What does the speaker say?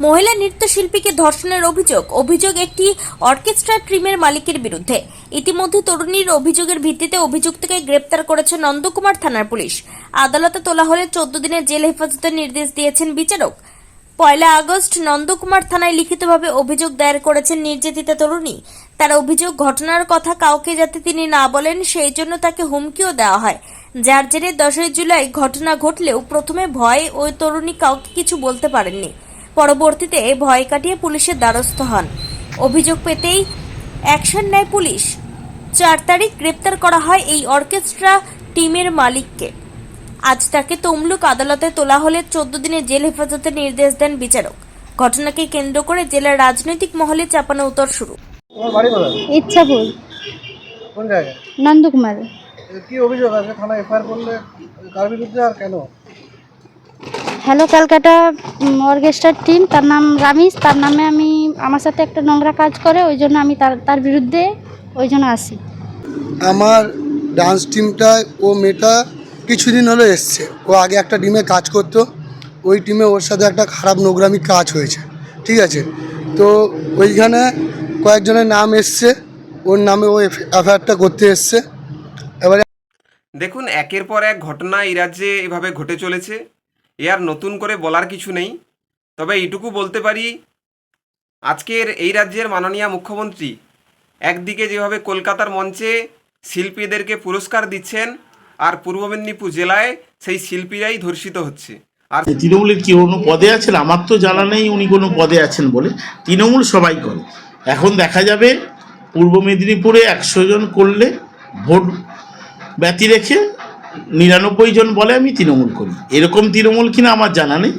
মহিলা নৃত্যশিল্পীকে ধর্ষণের অভিযোগ। অভিযোগ একটি অর্কেস্ট্রা ট্রিমের মালিকের বিরুদ্ধে। ইতিমধ্যে তরুণীর অভিযোগের ভিত্তিতে অভিযুক্তকে গ্রেপ্তার করেছে নন্দকুমার থানার পুলিশ। আদালতে তোলা হলে চোদ্দ দিনের জেল হেফাজতের নির্দেশ দিয়েছেন বিচারক। পয়লা আগস্ট নন্দকুমার থানায় লিখিতভাবে অভিযোগ দায়ের করেছেন নির্যাতিতা তরুণী। তার অভিযোগ, ঘটনার কথা কাউকে যাতে তিনি না বলেন, সেই জন্য তাকে হুমকিও দেওয়া হয়। যার জেরে দশই জুলাই ঘটনা ঘটলেও প্রথমে ভয়ে ওই তরুণী কাউকে কিছু বলতে পারেননি। পরবর্তীতে ভয় কাটিয়ে পুলিশের দ্বারস্থ হন। অভিযোগ পেতেই অ্যাকশন নেয় পুলিশ। চার তারিখ গ্রেপ্তার করা হয় এই অর্কেস্ট্রা টিমের মালিককে। আজ তাকে তমলুক আদালতে তোলা হলে চোদ্দ দিনের জেল হেফাজতের নির্দেশ দেন বিচারক। ঘটনাকে কেন্দ্র করে জেলার রাজনৈতিক মহলে চাপানো উত্তর শুরু। ইচ্ছাপুর। কোন জায়গায়? নন্দকুমার। কি অভিযোগ আছে? থানায় এফআইআর করলে কার বিরুদ্ধে আর কেন? হ্যালো ক্যালকাটা অর্কেস্ট্রার টিম তার নাম রামিস তার নামে আমি আমার সাথে একটা নোংরা কাজ করে ওই জন্য আমি তার তার বিরুদ্ধে ওই জন্য আসি। আমার ডান্স টিমটায় ও মেয়েটা কিছুদিন হলো এসছে। ও আগে একটা টিমে কাজ করতো। ওই টিমে ওর সাথে একটা খারাপ নোংরামি কাজ হয়েছে। ঠিক আছে? তো ওইখানে কয়েকজনের নাম এসছে। ওর নামে ও এফআইআরটা করতে এসছে। এবারে দেখুন একের পর এক ঘটনা এই রাজ্যে এভাবে ঘটে চলেছে। এ আর নতুন করে বলার কিছু নেই। তবে এইটুকু বলতে পারি, আজকের এই রাজ্যের মাননীয় মুখ্যমন্ত্রী একদিকে যেভাবে কলকাতার মঞ্চে শিল্পীদেরকে পুরস্কার দিচ্ছেন আর পূর্ব মেদিনীপুর জেলায় সেই শিল্পীরাই ধর্ষিত হচ্ছে। আর তৃণমূলের কি কোনো পদে আছেন, আমার তো জানা নেই উনি কোনো পদে আছেন বলে। তৃণমূল সবাই করে। এখন দেখা যাবে পূর্ব মেদিনীপুরে একশো জন করলে ভোট ব্যতি রেখে নিরানব্বই জন বলে আমি তৃণমূল করি। এরকম তৃণমূল কিনা আমার জানা নেই।